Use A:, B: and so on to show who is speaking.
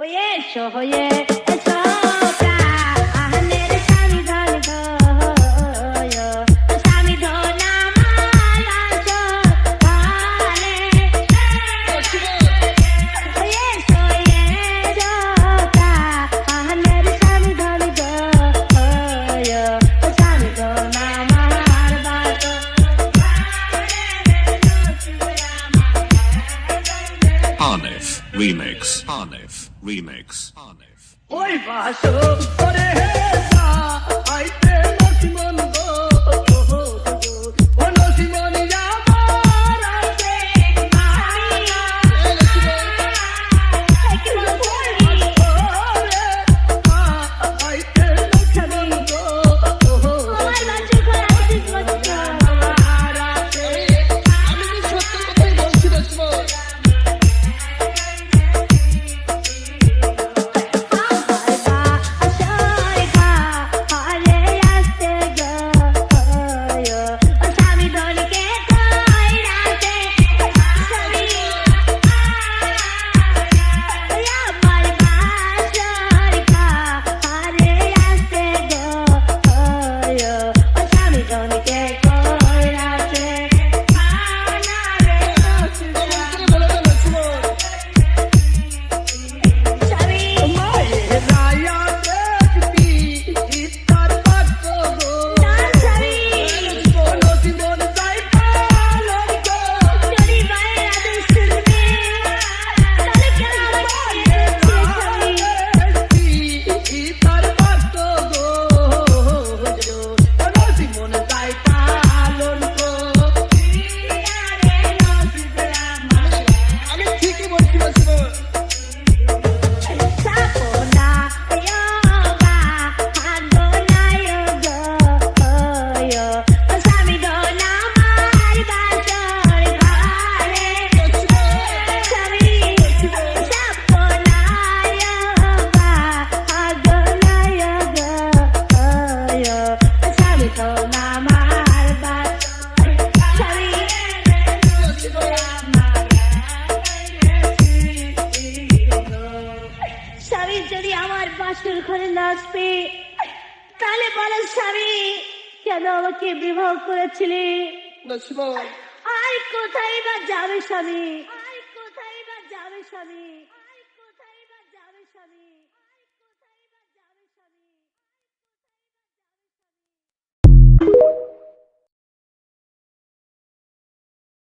A: Way সহয়ে সকা
B: Arnif Remix. Arnif Remix.
C: Arnif. Arnif. বলে
A: কষ্টের ঘরে নাচবে তাহলে বলো স্বামী কেন আমাকে বিবাহ করেছিলি?
C: আর কোথায় বা যাবে স্বামী?
A: আর কোথায় বা যাবে স্বামী? আর কোথায় বা যাবে স্বামী?